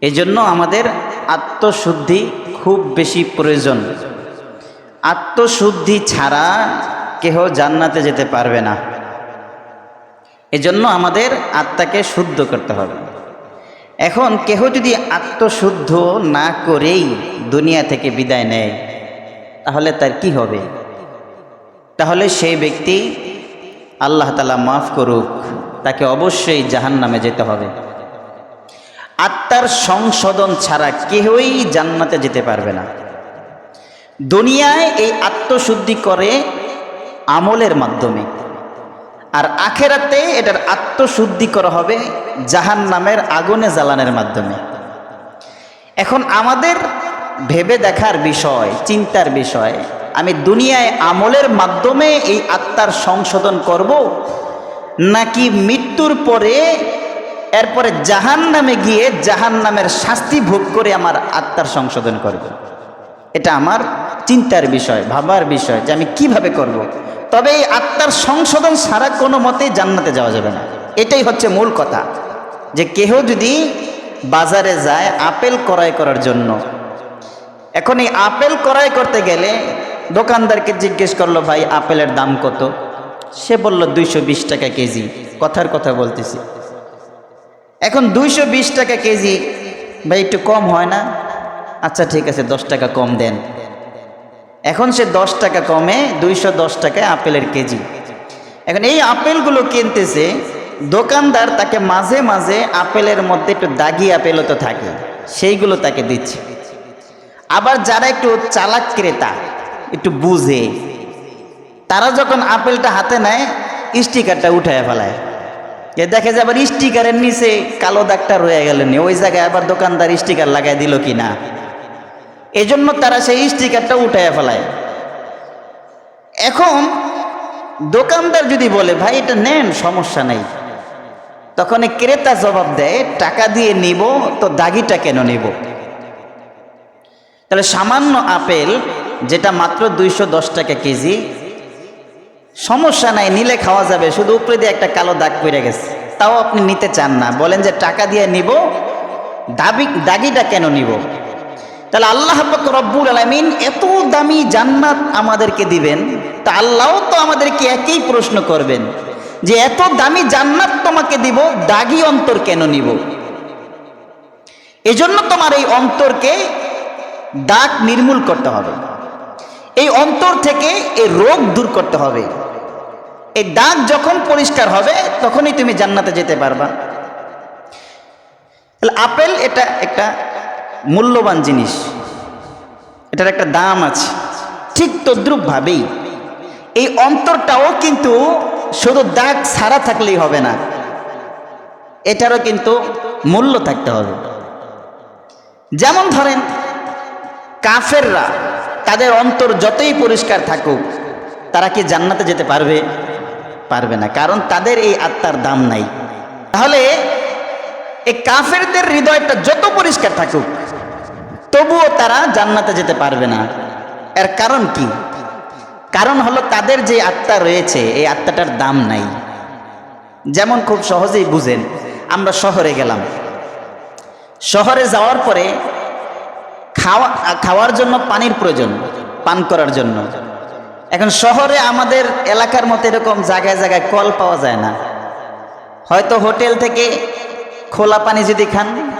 এজন্য আমাদের আত্মশুদ্ধি খুব বেশি প্রয়োজন। আত্মশুদ্ধি ছাড়া কেহ জান্নাতে যেতে পারবে না। এজন্য আমাদের আত্মাকে শুদ্ধ করতে হবে। এখন কেহ যদি আত্মশুদ্ধ না করেই দুনিয়া থেকে বিদায় নেয়, তাহলে তার কি হবে? তাহলে সেই ব্যক্তি আল্লাহ তালা মাফ করুক, তাকে অবশ্যই জাহান নামে যেতে হবে। আত্মার সংশোধন ছাড়া কেহই জান্নাতে যেতে পারবে না। দুনিয়ায় এই আত্মশুদ্ধি করে আমলের মাধ্যমে। আর আখেরাতে এটার আত্মশুদ্ধি করা হবে জাহান নামের আগুনে জ্বালানের মাধ্যমে। এখন আমাদের ভেবে দেখার বিষয়, চিন্তার বিষয়, আমি দুনিয়ায় আমলের মাধ্যমে এই আত্মার সংশোধন করব নাকি মৃত্যুর পরে এরপরে জাহান নামে গিয়ে জাহান নামের শাস্তি ভোগ করে আমার আত্মার সংশোধন করবে। এটা আমার চিন্তার বিষয়, ভাবার বিষয় যে আমি কীভাবে করব। তবে এই আত্মার সংশোধন ছাড়া কোনো মতেই জান্নাতে যাওয়া যাবে না। এটাই হচ্ছে মূল কথা। যে কেহ যদি বাজারে যায় আপেল ক্রয় করার জন্য, এখন এই আপেল ক্রয় করতে গেলে দোকানদারকে জিজ্ঞেস করল, ভাই, আপেলের দাম কত? সে বলল, দুইশো বিশ টাকা কেজি। কথার কথা বলতেছি। এখন দুইশো বিশ টাকা কেজি। ভাই, একটু কম হয় না? আচ্ছা ঠিক আছে, দশ টাকা কম দেন। এখন সে দশ টাকা কমে দুইশো দশ টাকায় আপেলের কেজি। এখন এই আপেলগুলো কিনতেছে, দোকানদার তাকে মাঝে মাঝে আপেলের মধ্যে একটু দাগি আপেলও তো থাকে, সেইগুলো তাকে দিচ্ছে। আবার যারা একটু চালাক ক্রেতা, একটু বুঝে, তারা যখন আপেলটা হাতে নেয়, স্টিকারটা উঠায় ফেলায়। এ দেখে যে আবার স্টিকারের নিচে কালো দাগটা রয়ে গেল নি। ওই জায়গায় আবার দোকানদার স্টিকার লাগাই দিল কি না এজন্য তারা সেই স্টিকারটা উঠায় ফেলায়। এখন দোকানদার যদি বলে, ভাই, এটা নেন, সমস্যা নেই। তখন ক্রেতা জবাব দেয়, টাকা দিয়ে নিব, তো দাগিটা কেন নিব? তাহলে সামান্য আপেল, যেটা মাত্র দুইশো দশ টাকা কেজি সমস্যা নাই, নিলে খাওয়া যাবে। শুধু উপরে দিয়ে একটা কালো দাগ পড়ে গেছে। তাও আপনি নিতে চান না। বলেন যে টাকা দিয়ে নিব, দাবি দাগিটা কেন নিব? তাহলে আল্লাহ রব্বুল আলমিন এত দামি জান্নাত আমাদেরকে দিবেন, তা আল্লাহও তো আমাদেরকে একই প্রশ্ন করবেন, যে এত দামি জান্নাত তোমাকে দিব, দাগি অন্তর কেন নিব? এজন্য তোমার এই অন্তরকে দাগ নির্মূল করতে হবে। এই অন্তর থেকে এই রোগ দূর করতে হবে। এই দাগ যখন পরিষ্কার হবে, তখনই তুমি জান্নাতে যেতে পারবা। আপেল এটা একটা মূল্যবান জিনিস। এটার একটা দাম আছে। ঠিক তদ্রুপভাবেই। এই অন্তরটাও কিন্তু শুধু দাগ ছাড়া থাকলেই হবে না। এটারও কিন্তু মূল্য থাকতে হবে। যেমন ধরেন, কাফেররা তাদের অন্তর যতই পরিষ্কার থাকুক, তারা কি জান্নাতে যেতে পারবে? পারবে না, কারণ তাদের এই আত্মার দাম নাই। তাহলে এই কাফেরদের হৃদয়টা যত পরিষ্কার থাকুক, তবুও তারা জান্নাতে যেতে পারবে না। এর কারণ কি? কারণ হলো তাদের যে আত্মা রয়েছে, এই আত্মাটার দাম নাই। যেমন খুব সহজেই বুঝেন, আমরা শহরে গেলাম। শহরে যাওয়ার পরে খাওয়া, খাওয়ার জন্য পানির প্রয়োজন, পান করার জন্য। এখন শহরে আমাদের এলাকার মতো এরকম জায়গায় জায়গায় কল পাওয়া যায় না। হয়তো হোটেল থেকে খোলা পানি যদি খান,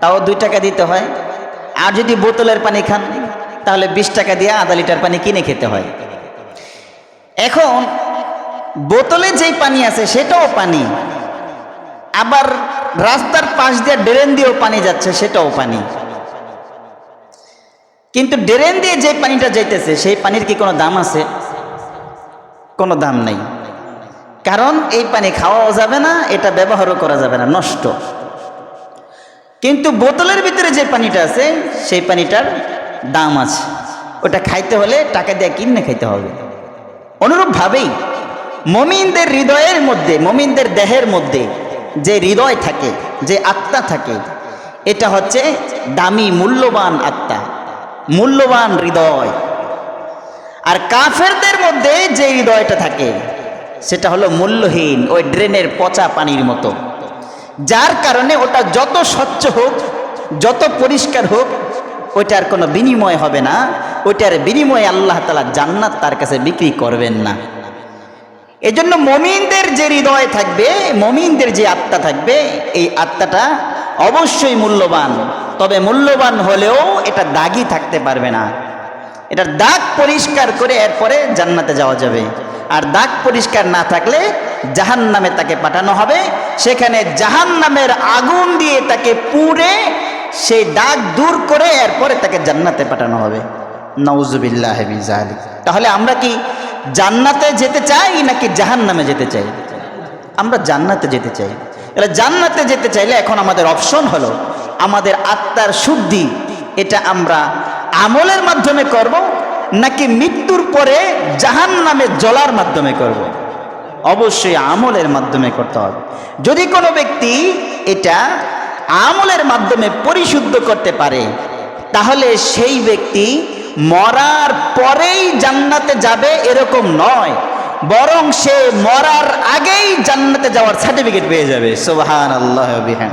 তাও দুই টাকা দিতে হয়। আর যদি বোতলের পানি খান, তাহলে বিশ টাকা দিয়ে আধা লিটার পানি কিনে খেতে হয়। এখন বোতলে যেই পানি আছে, সেটাও পানি। আবার রাস্তার পাশ দিয়ে ড্রেন দিয়েও পানি যাচ্ছে, সেটাও পানি। কিন্তু ড্রেন দিয়ে যে পানিটা যাইতেছে, সেই পানির কি কোনো দাম আছে? কোনো দাম নেই। কারণ এই পানি খাওয়াও যাবে না, এটা ব্যবহারও করা যাবে না, নষ্ট। কিন্তু বোতলের ভিতরে যে পানিটা আছে, সেই পানিটার দাম আছে। ওটা খাইতে হলে টাকা দিয়ে কিনে খাইতে হবে। অনুরূপভাবেই মমিনদের হৃদয়ের মধ্যে, মমিনদের দেহের মধ্যে যে হৃদয় থাকে, যে আত্মা থাকে, এটা হচ্ছে দামি, মূল্যবান আত্মা। মূল্যবান হৃদয়। আর কাফেরদের মধ্যে যে হৃদয়টা থাকে, সেটা হলো মূল্যহীন, ওই ড্রেনের পচা পানির মতো। যার কারণে ওটা যত স্বচ্ছ হোক, যত পরিষ্কার হোক, ওইটার কোনো বিনিময় হবে না। ওইটার বিনিময়ে আল্লাহ তালা জান্নাত তার কাছে বিক্রি করবেন না। এজন্য মমিনদের যে হৃদয় থাকবে, মমিনদের যে আত্মা থাকবে, এই আত্মাটা অবশ্যই মূল্যবান। তবে মূল্যবান হলেও এটা দাগই থাকতে পারবে না। এটার দাগ পরিষ্কার করে এরপরে জান্নাতে যাওয়া যাবে। আর দাগ পরিষ্কার না থাকলে জাহান নামে তাকে পাঠানো হবে। সেখানে জাহান নামের আগুন দিয়ে তাকে পুড়ে সেই দাগ দূর করে এরপরে তাকে জান্নাতে পাঠানো হবে। নওজুবিল্লাহ তাহলে আমরা কি জান্নাতে যেতে চাই নাকি জাহান নামে যেতে চাই? আমরা জান্নাতে যেতে চাই। এবার জান্নাতে যেতে চাইলে এখন আমাদের অপশন হলো আমাদের আত্মার শুদ্ধি, এটা আমরা আমলের মাধ্যমে করব, নাকি মৃত্যুর পরে জাহান নামে জ্বলার মাধ্যমে করব। অবশ্যই আমলের মাধ্যমে করতে হবে। যদি কোনো ব্যক্তি এটা আমলের মাধ্যমে পরিশুদ্ধ করতে পারে, তাহলে সেই ব্যক্তি মরার পরেই জান্নাতে যাবে এরকম নয়, বরং সে মরার আগেই জান্নাতে যাওয়ার সার্টিফিকেট পেয়ে যাবে। সোহান আল্লাহ বিহান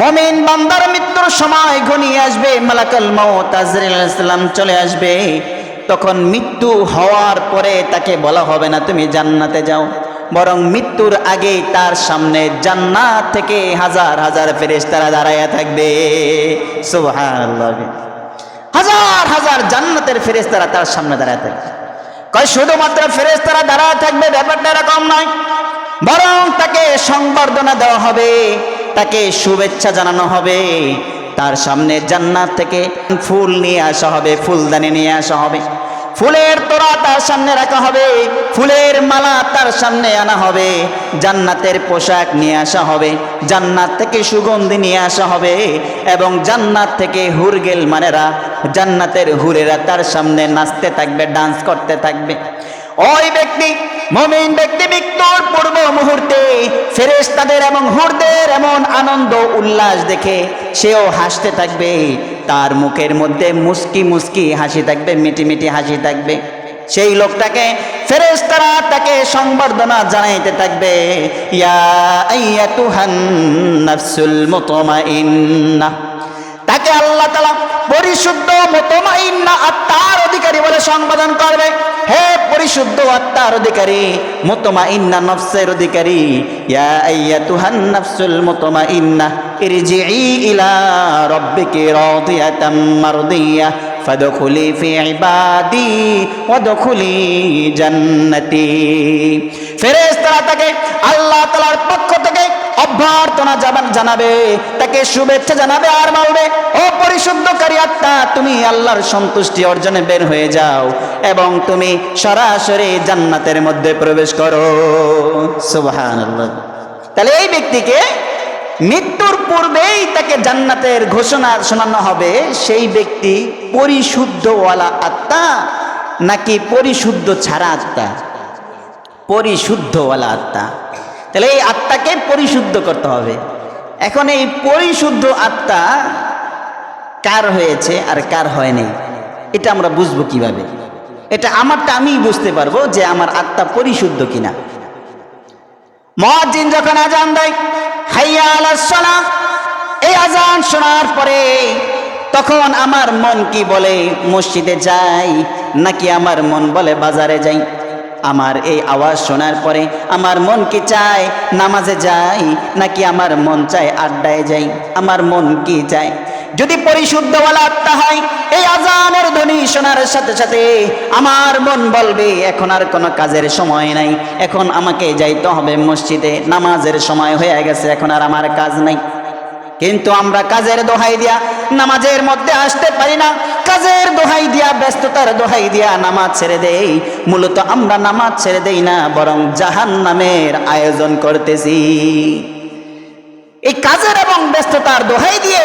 মমিন বান্দার মৃত্যুর সময় ঘনিয়ে আসবে, মালাকাল মৌত আজরাইল আলাইহিস সালাম চলে আসবে। তখন মৃত্যু হওয়ার পরে তাকে বলা হবে না, তুমি জান্নাতে যাও। বরং মৃত্যুর আগেই তার সামনে জান্নাত থেকে হাজার হাজার ফেরেশতারা দাঁড়াইয়া থাকবে। হাজার হাজার জান্নাতের ফেরেশতারা তার সামনে দাঁড়ায় থাকবে। কয়, শুধুমাত্র ফেরেশতারা দাঁড়ায় থাকবে, ব্যাপারটা এরকম নয়। বরং তাকে সংবর্ধনা দেওয়া হবে। তাকে শুভেচ্ছা জানানো হবে। তার সামনে জান্নাত থেকে ফুল নিয়ে আসা হবে, ফুলদানি নিয়ে আসা হবে। ফুলের তোরা তার সামনে রাখা হবে, ফুলের মালা তার সামনে আনা হবে। জান্নাতের পোশাক নিয়ে আসা হবে, জান্নাত থেকে সুগন্ধি নিয়ে আসা হবে এবং জান্নাত থেকে হুরগেল মানেরা, জান্নাতের হুরেরা তার সামনে নাচতে থাকবে, ডান্স করতে থাকবে। ওই ব্যক্তি, মমিন ব্যক্তি মৃত্যুর পূর্ব মুহূর্তে ফেরেশতাদের এবং হুরদের এমন আনন্দ উল্লাস দেখে সেও হাসতে থাকবে। তার মুখের মধ্যে মুস্কি মুস্কি হাসি থাকবে, মিটি মিটি হাসি থাকবে। সেই লোকটাকে ফেরেশতারা তাকে সংবর্ধনা জানাইতে থাকবে। ইয়া আইয়াতুহান নাফসুল মুতমাইন্নাহ তাকে আল্লাহ তালা পরিশুদ্ধ মতমাইন্না আত্মার অধিকারী বলে সম্বোধন করবে। হে পরিশুদ্ধ আত্মার অধিকারী মতমাইন্না নফসের অধিকারী, ইয়া আইয়াতুহান নাফসুল মুতমাইন্না ইরজিই ইলা রাব্বিকি রাদিয়াতাম মারদিয়া ফাদখুলি ফি ইবাদি ওয়াদখুলি জান্নাতি। ফেরেশতারা তাকে আল্লাহ তাআলার পক্ষ থেকে অভ্যর্থনা জানাবে, তাকে শুভেচ্ছা জানাবে আর বলবে ও পরিশুদ্ধকারী আত্মা তুমি আল্লাহর সন্তুষ্টি অর্জনে বের হয়ে যাও এবং তুমি সরাসরি জান্নাতের মধ্যে প্রবেশ করো। তাহলে এই ব্যক্তিকে মৃত্যুর পূর্বেই তাকে জান্নাতের ঘোষণা শোনানো হবে, সেই ব্যক্তি পরিশুদ্ধওয়ালা আত্মা নাকি পরিশুদ্ধ ছাড়া আত্মা? পরিশুদ্ধওয়ালা আত্মা। তাহলে এই আত্মাকে পরিশুদ্ধ করতে হবে। এখন এই পরিশুদ্ধ আত্মা কার হয়েছে আর কার হয়নি এটা আমরা বুঝব কীভাবে? এটা আমারটা আমিই বুঝতে পারব যে আমার আত্মা পরিশুদ্ধ কিনা। মহাজিন যখন আজান দেয়, হাইয়া এই আজান শোনার পরে তখন আমার মন কি বলে? মসজিদে যাই, নাকি আমার মন বলে বাজারে যাই? আমার এই আওয়াজ শোনার পরে আমার মন কি চায় নামাজে যাই, নাকি আমার মন চায় আড্ডায় যাই? আমার মন কি চায়? যদি পরিশুদ্ধওয়ালা আত্মা হয়, এই আজানের ধ্বনি শোনার সাথে সাথে আমার মন বলবে, এখন আর কোনো কাজের সময় নাই। এখন আমাকে যাইতে হবে মসজিদে, নামাজের সময় হয়ে গেছে, এখন আর আমার কাজ নাই। কিন্তু আমরা কাজের দোহাই দিয়া নামাজের মধ্যে আসতে পারি না। কাজের দোহাই দিয়া, ব্যস্ততার দোহাই দিয়া নামাজ ছেড়ে দেই। মূলত আমরা নামাজ ছেড়ে দেই না, বরং জাহান নামের আয়োজন করতেছি। এই কাজের এবং ব্যস্ততার দোহাই দিয়ে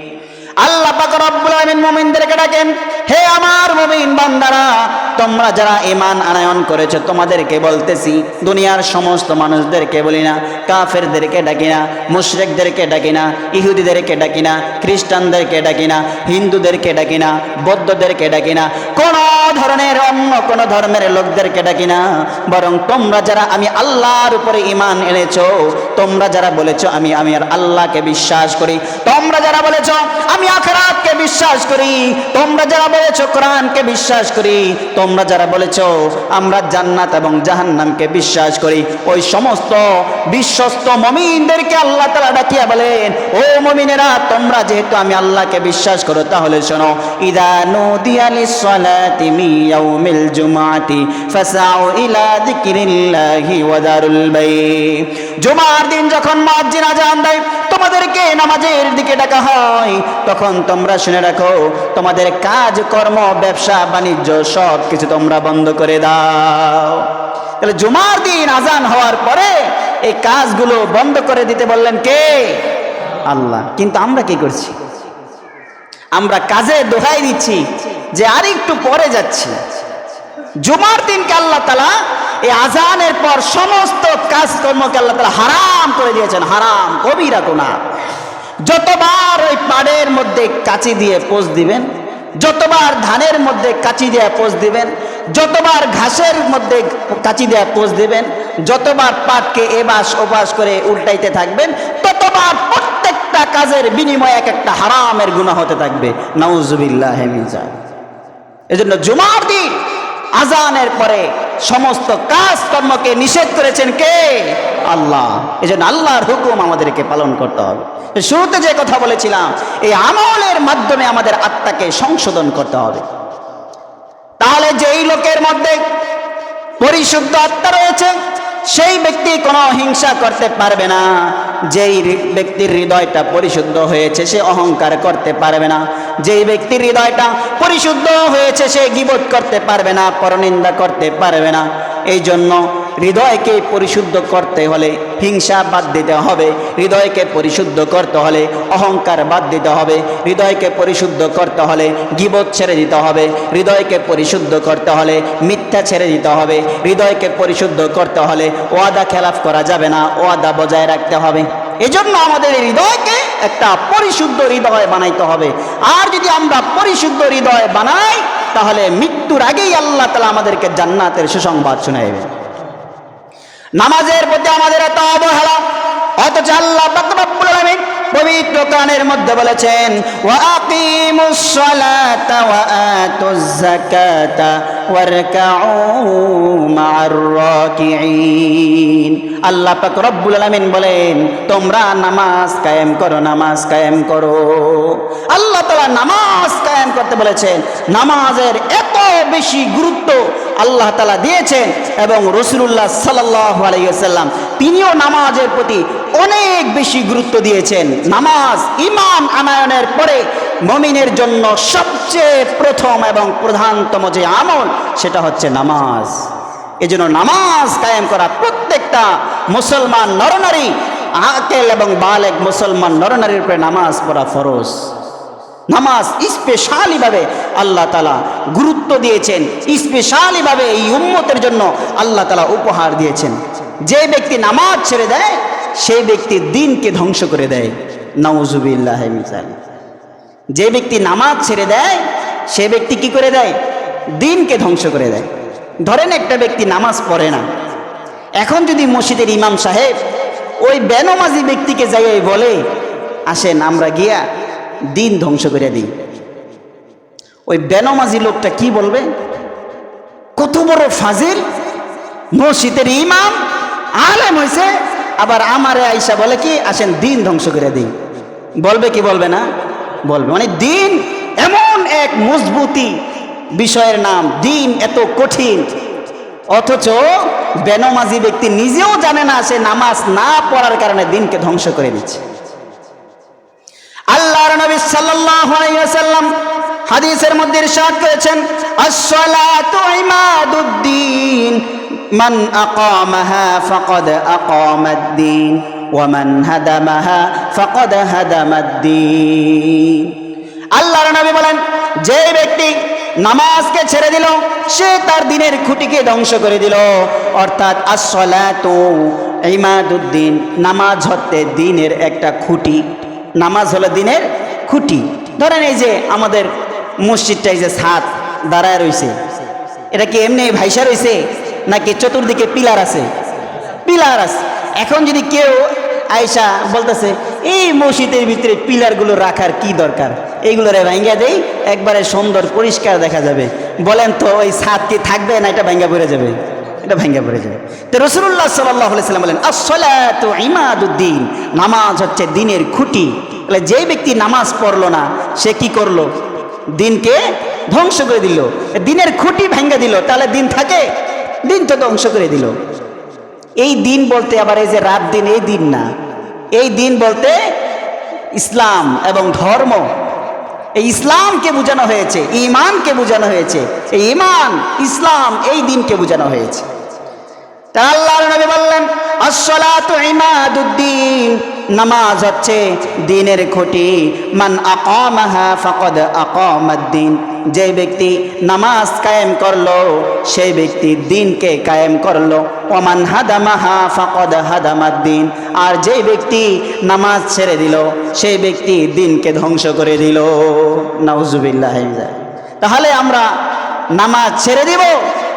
আল্লাহ পাক রব্বুল আলামিন মুমিনদেরকে ডাকেন হে আমার মুমিন বান্দারা, তোমরা যারা ঈমান আনয়ন করেছ, তোমাদেরকে বলতেছি, দুনিয়ার সমস্ত মানুষদেরকে বলি না, কাফেরদেরকে ডাকি না, মুশরিকদেরকে ডাকি না, ইহুদিদেরকে ডাকি না, খ্রিস্টানদেরকে ডাকি না, হিন্দুদেরকে ডাকি না, বৌদ্ধদেরকে ডাকি না, কোন ধরনের, অন্য কোন ধর্মের লোকদেরকে ডাকি না, বরং তোমরা যারা আমি আল্লাহর উপরে ঈমান এনেছো, তোমরা যারা বলেছ আমি আমি আর আল্লাহকে বিশ্বাস করি, তোমরা যারা বলেছ আমি আখরাতকে বিশ্বাস করি, তোমরা যারা বলেছ, কোরআনকে বিশ্বাস করি। তোমরা যারা বলেছ, আমরা জান্নাত এবং জাহান্নামকে বিশ্বাস করি। ওই সমস্ত বিশ্বস্ত মমিনদেরকে আল্লাহ তালা ডাকিয়া বলেন, ও মমিনেরা, তোমরা যেহেতু আমি আল্লাহকে বিশ্বাস করো, তাহলে শোনো, ইদা নদিয়ালি সালাতি মিয়াউমিল জুমাতি, ফাসাউ ইলা যিকরিল্লাহি ওয়া বাই জুমার দিন যখন মুয়াজ্জিন আজান দেয় তোমাদেরকে নামাজের দিকে ডাকা হয়, তখন তোমরা শুনে রাখো, তোমাদের কাজ, কর্ম, ব্যবসা, বাণিজ্য সব কিছু তোমরা বন্ধ করে দাও। তাহলে জুমার দিন আজান হওয়ার পরে এই কাজগুলো বন্ধ করে দিতে বললেন কে? আল্লাহ। কিন্তু আমরা কি করছি? আমরা কাজে দোহাই দিচ্ছি যে আর একটু পরে যাচ্ছি। জুমার দিনকে আল্লাহ তালা এই আজানের পর সমস্ত কাজকর্মকে আল্লাহ তালা হারাম করে দিয়েছেন, হারাম কবিরা কোনা যতবার ওই পাড়ের মধ্যে কাচি দিয়ে পোষ দিবেন, যতবার ধানের মধ্যে কাচি দিয়ে পোষ দিবেন, যতবার ঘাসের মধ্যে কাচি দিয়ে পোষ দিবেন, যতবার পাটকে এবাস ওবাস করে উল্টাইতে থাকবেন, ততবার প্রত্যেকটা কাজের বিনিময়ে এক একটা হারামের গুণা হতে থাকবে। নাউজুবিল্লাহ হেমিজা এজন্য জুমার দিন, আজানের পরে সমস্ত কাজ কর্মকে নিষেধ করেছেন কে? আল্লাহ। এই জন্য আল্লাহর হুকুম আমাদেরকে পালন করতে হবে। শুরুতে যে কথা বলেছিলাম, এই আমলের মাধ্যমে আমাদের আত্মাকে সংশোধন করতে হবে। তাহলে যেই লোকের মধ্যে পরিশুদ্ধ আত্মা রয়েছে সেই ব্যক্তি কোনো হিংসা করতে পারবে না। যেই ব্যক্তির হৃদয়টা পরিশুদ্ধ হয়েছে, সে অহংকার করতে পারবে না। যেই ব্যক্তির হৃদয়টা পরিশুদ্ধ হয়েছে, সে গিবত করতে পারবে না, পরনিন্দা করতে পারবে না। এই জন্য হৃদয়কে পরিশুদ্ধ করতে হলে হিংসা বাদ দিতে হবে, হৃদয়কে পরিশুদ্ধ করতে হলে অহংকার বাদ দিতে হবে, হৃদয়কে পরিশুদ্ধ করতে হলে গিবত ছেড়ে দিতে হবে, হৃদয়কে পরিশুদ্ধ করতে হলে মিথ্যা ছেড়ে দিতে হবে, হৃদয়কে পরিশুদ্ধ করতে হলে ওয়াদা খেলাফ করা যাবে না, ওয়াদা বজায় রাখতে হবে। এজন্য আমাদের হৃদয়কে একটা পরিশুদ্ধ হৃদয় বানাইতে হবে। আর যদি আমরা পরিশুদ্ধ হৃদয় বানাই, তাহলে মৃত্যুর আগেই আল্লাহ তালা আমাদেরকে জান্নাতের সুসংবাদ শুনাইবে নামাজের প্রতি আমাদের এত অবহেলা। অথচ আল্লাহ রব্বুল আলামিন পবিত্র কানের মধ্যে বলেছেন, ওয়া আকিমুস সালাতা ওয়া আতুজ যাকাতা ওয়ারকাউ মা'আর রাকিঈন। আল্লাহ পাক রব্বুল আলামিন বলেন, তোমরা নামাজ কায়েম করো, নামাজ কায়েম করো। আল্লাহ তাআলা নামাজ কায়েম করতে বলেছেন, নামাজের এত বেশি গুরুত্ব আল্লাহ তাআলা দিয়েছেন এবং রসুলুল্লাহ সাল্লাহ তিনিও নামাজের প্রতি অনেক বেশি গুরুত্ব দিয়েছেন। নামাজ ইমান আনায়নের পরে মমিনের জন্য সবচেয়ে প্রথম এবং প্রধানতম যে আমল সেটা হচ্ছে নামাজ। এজন্য নামাজ কায়েম করা প্রত্যেকটা মুসলমান নরনারী, আকেল এবং বালেক মুসলমান নরনারীর উপরে নামাজ পড়া ফরজ। নামাজ স্পেশালিভাবে আল্লাহ তালা গুরুত্ব দিয়েছেন, স্পেশালিভাবে এই উম্মতের জন্য আল্লাহ তালা উপহার দিয়েছেন। যে ব্যক্তি নামাজ ছেড়ে দেয়, সেই ব্যক্তি দিনকে ধ্বংস করে দেয়। নওজুবিল্লাহ মিসাল যে ব্যক্তি নামাজ ছেড়ে দেয়, সে ব্যক্তি কি করে দেয়? দিনকে ধ্বংস করে দেয়। ধরেন একটা ব্যক্তি নামাজ পড়ে না। এখন যদি মসজিদের ইমাম সাহেব ওই বেনমাজি ব্যক্তিকে যাই বলে, আসেন, আমরা গিয়া দিন ধ্বংস করে দিই। ওই বেনমাজি লোকটা কি বলবে? কত বড় ফাজিল, মসজিদের ইমাম, আলেম হয়েছে আবার আমারে আইসা বলে কি, আসেন দিন ধ্বংস করে দিই। বলবে কি বলবে না? বলবে। মানে দিন এমন এক মজবুতি বিষয়ের নাম, দিন এত কঠিন। অথচ বেনমাজি ব্যক্তি নিজেও জানে না, সে নামাজ না পড়ার কারণে দিনকে ধ্বংস করে দিচ্ছে। আল্লাহর নবী সাল্লাল্লাহু আলাইহি ওয়াসাল্লাম হাদিসের মধ্যে ইরশাদ করেছেন, আস-সালাতু ইমাদুদ্দিন, মান আকামাহা ফাকাদ আকামাদ-দ্বীন ওয়া মান হাদামাহা ফাকাদ হাদামাদ-দ্বীন আল্লাহর নবী বলেন, যে ব্যক্তি নামাজকে ছেড়ে দিল, সে তার দিনের খুঁটিকে ধ্বংস করে দিল। অর্থাৎ আসলাতু ইমাদুদ্দিন, নামাজ হতে দিনের একটা খুঁটি। নামাজ হলো দিনের খুঁটি। ধরেন এই যে আমাদের মসজিদটা এই যে ছাদ দাঁড়ায় রয়েছে। এটা কি এমনি ভাইসা রয়েছে নাকি চতুর্দিকে পিলার আছে? পিলার আছে। এখন যদি কেউ আয়সা বলতেছে, এই মসজিদের ভিতরে পিলারগুলো রাখার কি দরকার? এইগুলোরে ভাঙ্গা দেই, একবারে সুন্দর পরিষ্কার দেখা যাবে। বলেন তো, ওই ছাদ কি থাকবে না এটা ভাঙ্গা পড়ে যাবে? এটা ভাঙ্গা পড়ে যাবে তো রসুল্লাহ সাল্লাহ সাল্লাম বলেন আসলাত ইমাদুদ্দিন নামাজ হচ্ছে দিনের খুঁটি। তাহলে যে ব্যক্তি নামাজ পড়ল না, সে কি করল? দিনকে ধ্বংস করে দিল। দিনের খুঁটি ভাঙ্গা দিল, তাহলে দিন থাকে? দিন তো ধ্বংস করে দিল। এই দিন বলতে আবার এই যে রাত দিন, এই দিন না। এই দিন বলতে ইসলাম এবং ধর্ম। এই ইসলামকে বোঝানো হয়েছে ইমানকে বোঝানো হয়েছে এই ইমান ইসলাম এই দিনকে বোঝানো হয়েছে। তা আল্লাহর নবী বললেন, আসসালাতু ইমাদুদ্দিন, নামাজ হচ্ছে দিনের খুঁটি। মান আকামাহা ফাকাদ আকামাদ্দিন। যে ব্যক্তি নামাজ কায়েম করল, সেই ব্যক্তি দিনকে কায়েম করল। ওমান হাদামাহা ফাকাদ হাদামাদ্দিন। আর যে ব্যক্তি নামাজ ছেড়ে দিল, সেই ব্যক্তি দিনকে ধ্বংস করে দিল। নাউজুবিল্লাহ তাহলে আমরা নামাজ ছেড়ে দিব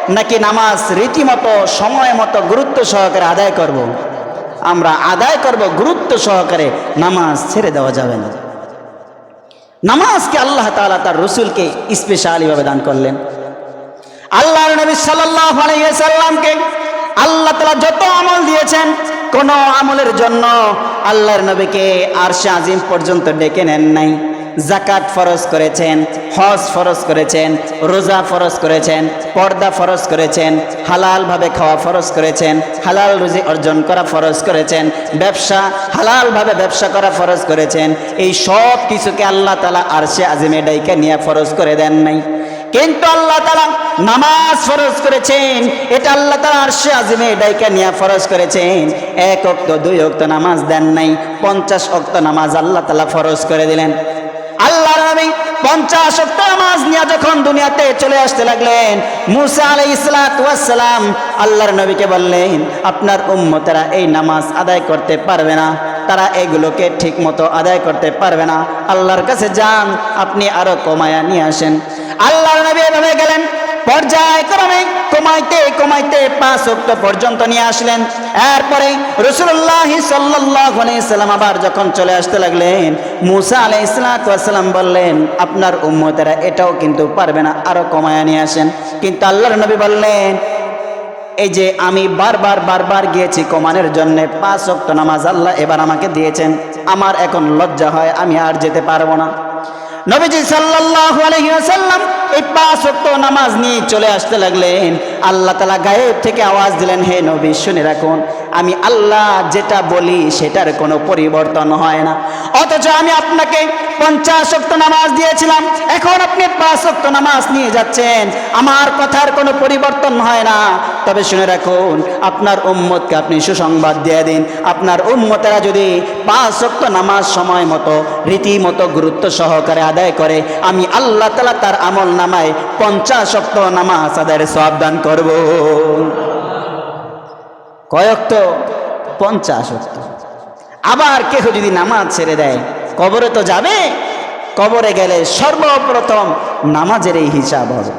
নাকি নামাজ রীতিমতো সময় মতো গুরুত্ব সহকারে আদায় করব। আমরা আদায় করব গুরুত্ব সহকারে, নামাজ ছেড়ে দেওয়া যাবে না। নামাজকে আল্লাহ তাআলা তার রসুলকে স্পেশালিভাবে দান করলেন। আল্লাহ নবী আলাইহি সাল্লামকে আল্লাহ তালা যত আমল দিয়েছেন, কোন আমলের জন্য আল্লাহর নবীকে আরশে আজিম পর্যন্ত ডেকে নেন নাই। জাকাত ফরজ করেছেন, হজ ফরজ করেছেন, রোজা ফরজ করেছেন, পর্দা ফরজ করেছেন, হালালভাবে খাওয়া ফরজ করেছেন, হালাল রুজি অর্জন করা ফরজ করেছেন, ব্যবসা, হালালভাবে ব্যবসা করা ফরজ করেছেন, এই সব কিছুকে আল্লাহ তালা আরশে আজিমে ডাইকে নিয়ে ফরজ করে দেন নাই। কিন্তু আল্লাহ তালা নামাজ ফরজ করেছেন, এটা আল্লাহ তালা আরশে আজিমে ডাইকা নিয়ে ফরজ করেছেন, এক অক্ত, দুই অক্ত নামাজ দেন নাই, পঞ্চাশ অক্ত নামাজ আল্লাহ তালা ফরজ করে দিলেন। আল্লাহ আমি পঞ্চাশ সপ্তাহ নামাজ নিয়ে যখন দুনিয়াতে চলে আসতে লাগলেন, মুসা আলাই ইসলাতাম আল্লাহর নবীকে বললেন, আপনার উম্মতেরা এই নামাজ আদায় করতে পারবে না। তারা এগুলোকে ঠিক মতো আদায় করতে পারবে না। আল্লাহর কাছে যান, আপনি আরও কমায়া নিয়ে আসেন। আল্লাহর নবী এভাবে গেলেন। পর্যায়ক্রমে কমাইতে কমাইতে পাঁচ অক্ট পর্যন্ত নিয়ে আসলেন। এরপরে রসুল্লাহ সাল্লাম আবার যখন চলে আসতে লাগলেন, মুসা আলাই ইসলাতাম বললেন, আপনার উম্মতেরা এটাও কিন্তু পারবে না, আরও কমায়া নিয়ে আসেন। কিন্তু আল্লাহর নবী বললেন, এই যে আমি বারবার বারবার গিয়েছি কমানের জন্য, পাঁচ অক্ট নামাজ আল্লাহ এবার আমাকে দিয়েছেন। আমার এখন লজ্জা হয়, আমি আর যেতে পারব না। নবীজি সাল্লাল্লাহু আলাইহি ওয়াসাল্লাম এই পাঁচ ওয়াক্ত নামাজ নিয়ে চলে আসতে লাগলেন। আল্লাহ তাআলা গায়েব থেকে আওয়াজ দিলেন, হে নবী, শুনে রাখুন আমি আল্লাহ যেটা বলি সেটার কোনো পরিবর্তন হয় না। অথচ আমি আপনাকে পঞ্চাশ ওয়াক্ত নামাজ দিয়েছিলাম, এখন আপনি পাঁচ ওয়াক্ত নামাজ নিয়ে যাচ্ছেন। আমার কথার কোনো পরিবর্তন হয় না। তবে শুনে রাখুন, আপনার উম্মতকে আপনি সুসংবাদ দিয়ে দিন। আপনার উম্মতেরা যদি পাঁচ ওয়াক্ত নামাজ সময় মতো, রীতিমতো গুরুত্ব সহকারে আদায় করে, আমি আল্লাহ তালা তার আমল নামায় পঞ্চাশ অক্ত নামাজ আদায়ের সব দান করব। কয়ক্ত পঞ্চাশ অক্ত আবার কেহ যদি নামাজ ছেড়ে দেয় কবরে তো যাবে কবরে গেলে সর্বপ্রথম নামাজের এই হিসাব হবে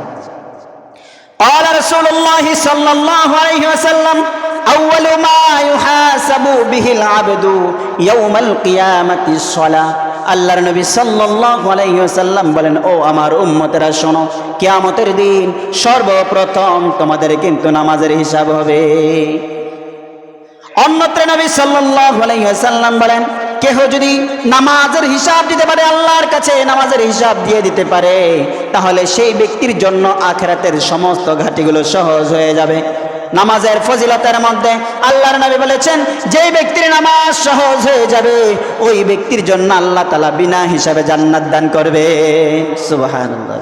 قال رسول الله صلى الله عليه وسلم أول ما يحاسب به العبد يوم القيامة الصلاة আল্লাহর নবী সাল্লাল্লাহু আলাইহি ওয়াসাল্লাম বলেন ও আমার উম্মতেরা শোনো কিয়ামতের দিন সর্বপ্রথম তোমাদের কিন্তু নামাজের হিসাব হবে অন্যত্র নবী ওয়াসাল্লাম বলেন, কেহ যদি নামাজের হিসাব দিতে পারে আল্লাহর কাছে, নামাজের হিসাব দিয়ে দিতে পারে, তাহলে সেই ব্যক্তির জন্য আখেরাতের সমস্ত ঘাটিগুলো সহজ হয়ে যাবে। নামাজের ফজিলতের মধ্যে আল্লাহর নবী বলেছেন যে ব্যক্তির নামাজ সহজ হয়ে যাবে, ওই ব্যক্তির জন্য আল্লাহ তালা বিনা হিসাবে জান্নাত দান করবে। সুবহানাল্লাহ।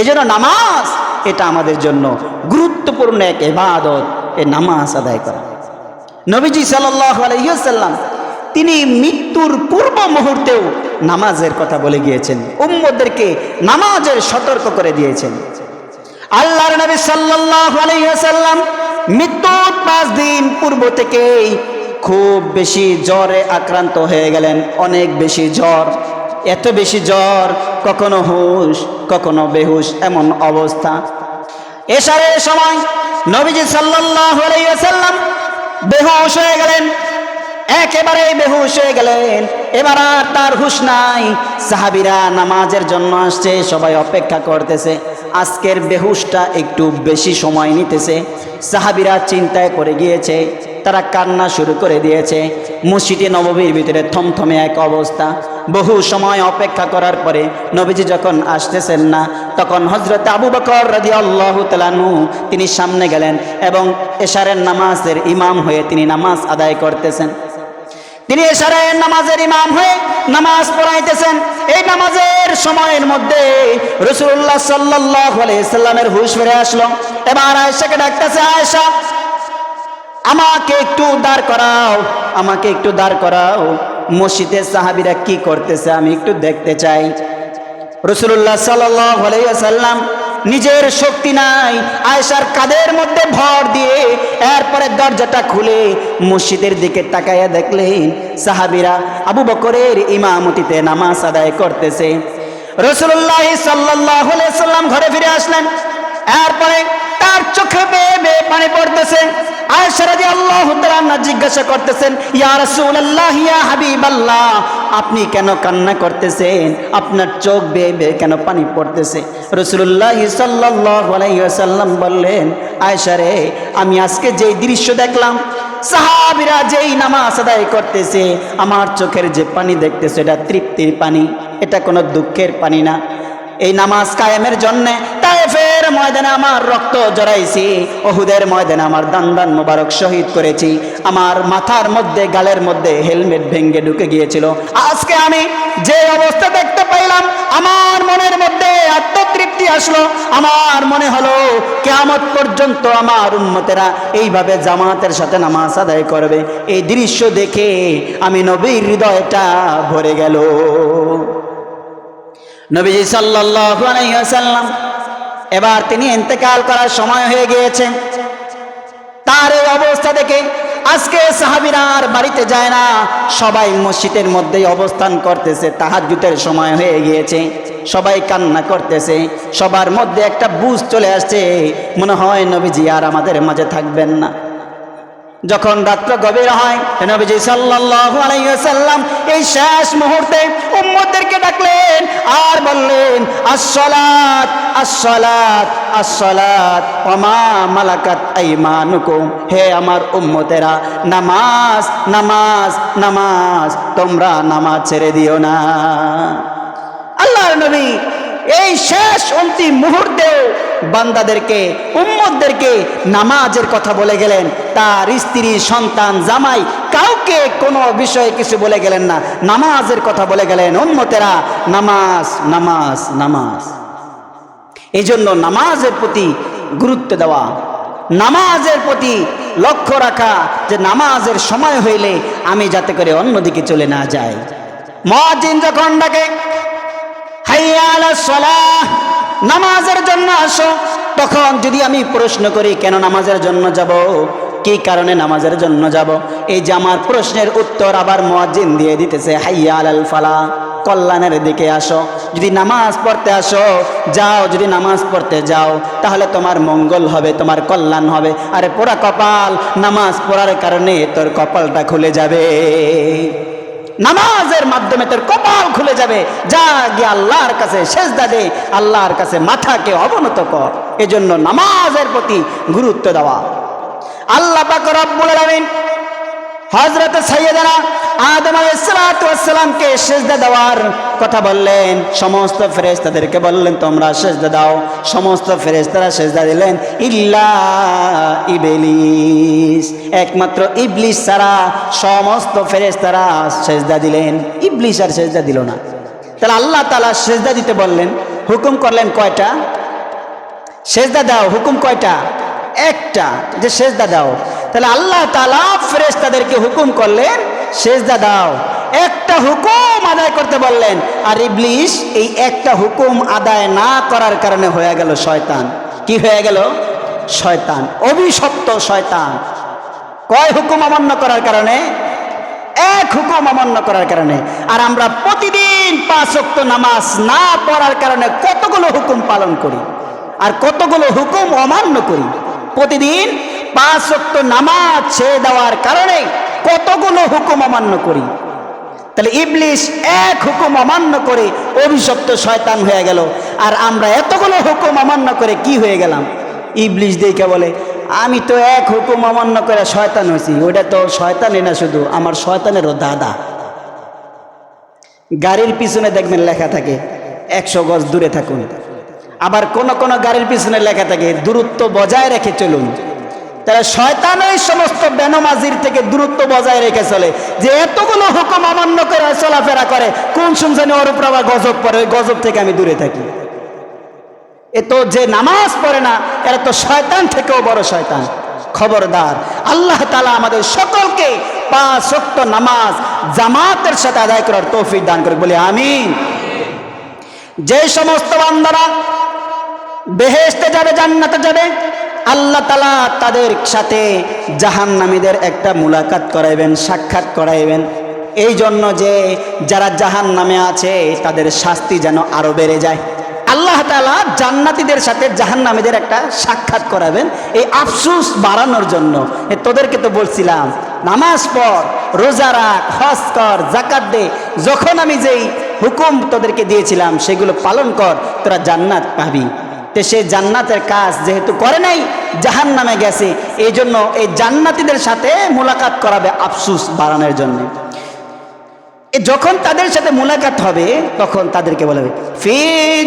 এই জন্য নামাজ, এটা আমাদের জন্য গুরুত্বপূর্ণ এক এবাদত এই নামাজ আদায় করা। নবীজি ওয়াসাল্লাম, তিনি মৃত্যুর পূর্ব মুহূর্তেও নামাজের কথা বলে গিয়েছেন উম্মদেরকে নামাজের সতর্ক করে দিয়েছেন। আল্লাহর নবী সাল্লাল্লাহু আলাইহি ওয়াসাল্লাম মৃত্যুর পাঁচ দিন পূর্ব থেকেই খুব বেশি জ্বরে আক্রান্ত হয়ে গেলেন, অনেক বেশি জ্বর। এত বেশি জ্বর, কখনো হুশ, কখনো বেহুশ, এমন অবস্থা। এশারের সময় নবীজি সাল্লাল্লাহু আলাইহি ওয়াসাল্লাম বেহুশ হয়ে গেলেন। একেবারে বেহুশ হয়ে গেলেন। এবার আর তার হুশ নাই। সাহাবিরা নামাজের জন্য আসছে, সবাই অপেক্ষা করতেছে। আজকের বেহুশটা একটু বেশি সময় নিতেছে। সাহাবিরা চিন্তায় পড়ে গিয়েছে। তারা কান্না শুরু করে দিয়েছে। মসজিদে নববীর ভিতরে থমথমে এক অবস্থা। বহু সময় অপেক্ষা করার পরে নবীজি যখন আসতেছেন না, তখন হজরত আবু বকর রাজি আল্লাহ তালানু তিনি সামনে গেলেন এবং এশারের নামাজের ইমাম হয়ে তিনি নামাজ আদায় করতেছেন। তিনি এশারের নামাজের ইমাম হয়ে নামাজ পড়াইতেছেন। এই নামাজের সময়ের মধ্যে রসুল্লাহ সাল্লাহ সাল্লামের হুশ ফিরে আসলো। এবার আয়েশাকে ডাকতেছে, আয়েশা আমাকে একটু দাঁড় করাও, আমাকে একটু দাঁড় করাও। মসজিদের সাহাবিরা কি করতেছে আমি একটু দেখতে চাই। রসুল্লাহ সাল্লাম নিজের শক্তি নাই, আয়েশার কাদের মধ্যে ভর দিয়ে এরপরে দরজাটা খুলে মসজিদের দিকে তাকাইয়া দেখলেন সাহাবিরা আবু বকরের ইমামতিতে নামাজ আদায় করতেছে। রসুল্লাহ সাল্লাহ সাল্লাম ঘরে ফিরে আসলেন, এরপরে তার চোখে বেয়ে বেয়ে পানি পড়তেছে। আপনি কেন কান্না করতেছেন? আপনার চোখ বেয়ে বেয়ে কেন পানি পড়তেছে? আলাইহি ওয়াসাল্লাম বললেন, আয়েশা রে, আমি আজকে যেই দৃশ্য দেখলাম, সাহাবিরা যেই নামাজ আদায় করতেছে, আমার চোখের যে পানি দেখতেছে, এটা তৃপ্তির পানি, এটা কোনো দুঃখের পানি না। এই নামাজ কায়েমের জন্যে তায়েফের ময়দানে আমার রক্ত জড়াইছি, ওহুদের ময়দানে আমার দান দান মোবারক শহীদ করেছি, আমার মাথার মধ্যে, গালের মধ্যে হেলমেট ভেঙ্গে ঢুকে গিয়েছিল। আজকে আমি যে অবস্থা দেখতে পাইলাম, আমার মনের মধ্যে আত্মতৃপ্তি আসলো, আমার মনে হলো, কেয়ামত পর্যন্ত আমার উন্মতেরা এইভাবে জামাতের সাথে নামাজ আদায় করবে। এই দৃশ্য দেখে আমি নবীর হৃদয়টা ভরে গেল। নবীজি সাল্লাল্লাহু আলাইহি ওয়াসাল্লাম, এবার তিনি ইন্তেকাল করার সময় হয়ে গিয়েছে। তার এই অবস্থা দেখে আজকে সাহাবিরা আর বাড়িতে যায় না, সবাই মসজিদের মধ্যেই অবস্থান করতেছে, তাহাজ্জুদের সময় হয়ে গিয়েছে। সবাই কান্না করতেছে, সবার মধ্যে একটা বুঝ চলে আসছে, মনে হয় নবীজি আর আমাদের মাঝে থাকবেন না। যখন রাত্র গভীর হয়, নবীজি সাল্লাল্লাহু আলাইহি ওয়াসাল্লাম এই শেষ মুহূর্তে উম্মতদেরকে ডাকলেন বললেন, আসসালাত আসসালাত আসসালাত, ওমা মালাকাত আইমানুকুম। হে আমার উম্মতেরা, নামাজ নামাজ নামাজ, তোমরা নামাজ ছেড়ে দিও না। আল্লাহর নবী এই শেষ অন্তিম মুহূর্তেও বান্দাদেরকে, উম্মতদেরকে নামাজের কথা বলে গেলেন। তার স্ত্রী, সন্তান, জামাই কাউকে কোনো বিষয়ে কিছু বলে গেলেন না। নামাজের কথা বলে গেলেন, উম্মতেরা, নামাজ নামাজ নামাজ। এই জন্য নামাজের প্রতি গুরুত্ব দেওয়া, নামাজের প্রতি লক্ষ্য রাখা যে নামাজের সময় হইলে আমি যাতে করে অন্যদিকে চলে না যাই। মহাজিন যখন ডাকে নামাজের জন্য আসো। তখন যদি আমি প্রশ্ন করি, কেন নামাজের জন্য যাব? কি কারণে নামাজের জন্য যাব? এই যে আমার প্রশ্নের উত্তর আবার মুয়াজ্জিন দিয়ে দিতেছে, হাইয়া আলাল ফালা কল্যাণের দিকে আসো। যদি নামাজ পড়তে আসো, যাও, যদি নামাজ পড়তে যাও, তাহলে তোমার মঙ্গল হবে, তোমার কল্যাণ হবে। আরে পোড়া কপাল, নামাজ পড়ার কারণে তোর কপালটা খুলে যাবে। নামাজের মাধ্যমে তোর কপাল খুলে যাবে। যা গিয়ে আল্লাহর কাছে সেজদা দে, আল্লাহর কাছে মাথাকে অবনত কর। এজন্য নামাজের প্রতি গুরুত্ব দেওয়া। আল্লাহ পাক রব্বুল আলামিন হযরত সাইয়েদানা আদম আলাইসালামকে সেজদা দেওয়ার কথা বললেন। সমস্ত ফেরেশতাদেরকে বললেন, তোমরা সেজদা দাও। সমস্ত ফেরেশতারা সেজদা দিলেন, ইল্লা ইবেলিস। একমাত্র ইবলিস ছাড়া সমস্ত ফেরেশতারা সেজদা দিলেন। ইবলিস আর সেজদা দিল না। তাহলে আল্লাহ তালা সেজদা দিতে বললেন, হুকুম করলেন কয়টা? সেজদা দাও, হুকুম কয়টা? একটা, যে সেজদা দাও। তাহলে আল্লাহ তালা ফেরেশতাদেরকে হুকুম করলেন, সেজদা দাও। একটা হুকুম আদায় করতে বললেন, আর ইবলিশ এই একটা হুকুম আদায় না করার কারণে হয়ে গেল শয়তান। কি হয়ে গেল? শয়তান, অভিশপ্ত শয়তান। কয় হুকুম অমান্য করার কারণে? এক হুকুম অমান্য করার কারণে। আর আমরা প্রতিদিন পাঁচ ওয়াক্ত নামাজ না পড়ার কারণে কতগুলো হুকুম পালন করি, আর কতগুলো হুকুম অমান্য করি। প্রতিদিন পাঁচ ওয়াক্ত নামাজ ছেড়ে দেওয়ার কারণে কতগুলো হুকুম অমান্য করি। তাহলে ইবলিশ এক হুকুম অমান্য করে অভিশপ্ত শয়তান হয়ে গেল। আর আমরা এতগুলো হুকুম অমান্য করে কি হয়ে গেলাম? ইবলিশ দেখে বলে, আমি তো এক হুকুম অমান্য করে শয়তান হয়েছি। ওটা তো শয়তানই না শুধু, আমার শয়তানেরও দাদা। গাড়ির পিছনে দেখবেন লেখা থাকে, একশো গজ দূরে থাকুন। আবার কোন কোন গাড়ির পিছনে লেখা থাকে, দূরত্ব বজায় রেখে চলুন। তাহলে শয়তান ওই সমস্ত বেনমাজির থেকে দূরত্ব বজায় রেখে চলে। যে এতগুলো হুকুম অমান্য করে, চলাফেরা করে, কোন শুনছানি ওর আবার গজব পড়ে ওই গজব থেকে আমি দূরে থাকি। এ তো যে নামাজ পড়ে না, এরা তো শয়তান থেকেও বড় শয়তান। খবরদার, আল্লাহ তালা আমাদের সকলকে পাঁচ শক্ত নামাজ জামাতের সাথে আদায় করার তৌফিক দান করে বলি আমি যে সমস্ত বান্দারা বেহেস্তে যাবে, জান্নাতে যাবে। আল্লাহ তালা তাদের সাথে জাহান্নামীদের একটা মুলাকাত করাইবেন, সাক্ষাৎ করাইবেন। এই জন্য যে যারা জাহান নামে আছে, তাদের শাস্তি যেন আরও বেড়ে যায়। আল্লাহ তালা জান্নাতীদের সাথে জাহান্নামীদের একটা সাক্ষাৎ করাবেন। এই আফসুস বাড়ানোর জন্য। তোদেরকে তো বলছিলাম, নামাজ পড়, রোজা রাখ, হজ কর জাকাত দে। যখন আমি যেই হুকুম তোদেরকে দিয়েছিলাম, সেগুলো পালন কর, তোরা জান্নাত পাবি। তো সে জান্নাতের কাজ যেহেতু করে নাই জাহান নামে গেছে। এই জন্য এই জান্নাতিদের সাথে মোলাকাত করাবে আফসুস বাড়ানোর জন্য। যখন তাদের সাথে মোলাকাত হবে, তখন তাদেরকে বলা হবে, ফি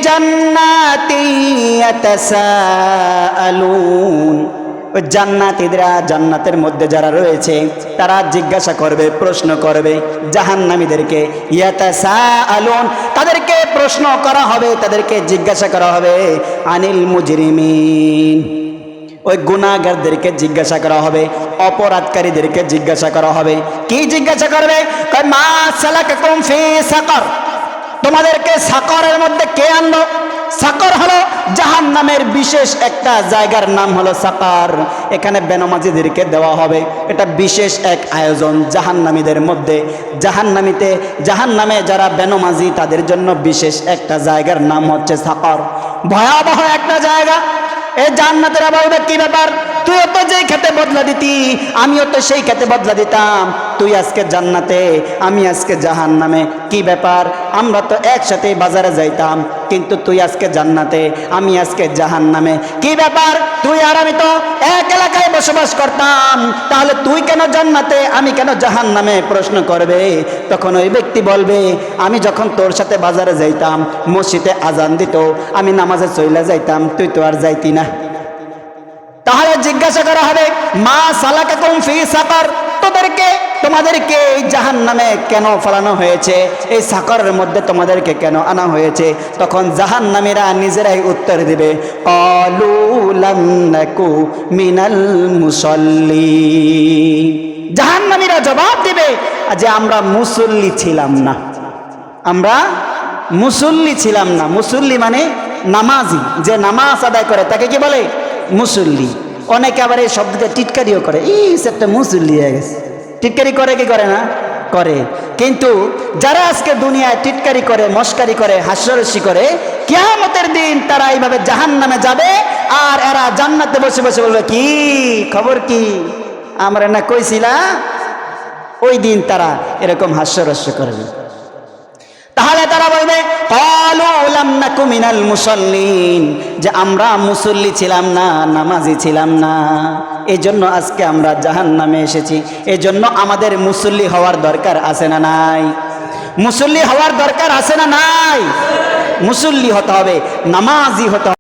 জান্নাতি ইয়াতাসাআলুন। ওই জান্নাতীরা জান্নাতের মধ্যে যারা রয়েছে, তারা জিজ্ঞাসা করবে, প্রশ্ন করবে, জাহান্নামীদেরকে, ইয়াতাসাআলুন, তাদেরকে প্রশ্ন করা হবে, তাদেরকে জিজ্ঞাসা করা হবে, আনিল মুজরিমিন। ওই গুণাগারদেরকে জিজ্ঞাসা করা হবে, অপরাধকারীদেরকে জিজ্ঞাসা করা হবে। কি জিজ্ঞাসা করবে? মা সালাকাকুম ফি সাকর। তোমাদেরকে সাকরের মধ্যে কে আনলো? সাকর হলো জাহান নামের বিশেষ একটা জায়গার নাম হলো সাকার। এখানে বেনমাজিদেরকে দেওয়া হবে। এটা বিশেষ এক আয়োজন জাহান্নামীদের মধ্যে। জাহান্নামীতে, জাহান্নামে যারা বেনমাজি তাদের জন্য বিশেষ একটা জায়গার নাম হচ্ছে সাকর। ভয়াবহ একটা জায়গা। এ জান্নাতেরা বলবে কি ব্যাপার? তুইও তো যেই খেতে বদলা দিতি, আমিও তো সেই খেতে বদলা দিতাম। তুই আজকে জান্নাতে, আমি আজকে জাহান নামে কি ব্যাপার? আমরা তো একসাথে বাজারে যাইতাম, কিন্তু তুই আজকে জান্নাতে, আমি আজকে জাহান নামে কি ব্যাপার? তুই আর আমি তো এক এলাকায় বসবাস করতাম। তাহলে তুই কেন জান্নাতে, আমি কেন জাহান নামে প্রশ্ন করবে। তখন ওই ব্যক্তি বলবে, আমি যখন তোর সাথে বাজারে যাইতাম, মসজিদে আজান দিত, আমি নামাজে চইলা যাইতাম, তুই তো আর যাইতি না। তাহলে জিজ্ঞাসা করা হবে, মা সালাকাকুম ফি সাকার? তোদেরকে, তোমাদেরকে এই জাহান নামে কেন ফলানো হয়েছে? এই সাকরের মধ্যে তোমাদেরকে কেন আনা হয়েছে? তখন জাহান নামীরা নিজেরাই উত্তর দিবে মিনাল মুসল্লি জাহান নামীরা জবাব দিবে যে আমরা মুসল্লি ছিলাম না। আমরা মুসল্লি ছিলাম না। মুসল্লি মানে নামাজি, যে নামাজ আদায় করে, তাকে কি বলে? মুসল্লি। অনেকে আবার এই শব্দটা টিটকারিও করে। এই একটা মুসল্লি হয়ে গেছে। টিটকারি করে কি করে না? করে। কিন্তু যারা আজকে দুনিয়ায় টিটকারি করে, মস্কারি করে, হাস্যরসি করে, কিয়ামতের দিন তারা এইভাবে জাহান নামে যাবে আর এরা জান্নাতে বসে বসে বলবে, কি? খবর কি? আমরা না কইছিলা ওই দিন তারা এরকম হাস্যরস্য করবে। তাহলে তারা বলবে "ক্বালু মিনাল মুসাল্লিন। যে আমরা মুসল্লি ছিলাম না, নামাজি ছিলাম না। এই জন্য আজকে আমরা জাহান নামে এসেছি। এজন্য জন্য আমাদের মুসল্লি হওয়ার দরকার আছে না নাই? মুসল্লি হওয়ার দরকার আছে না নাই? মুসল্লি হতে হবে, নামাজি হতে হবে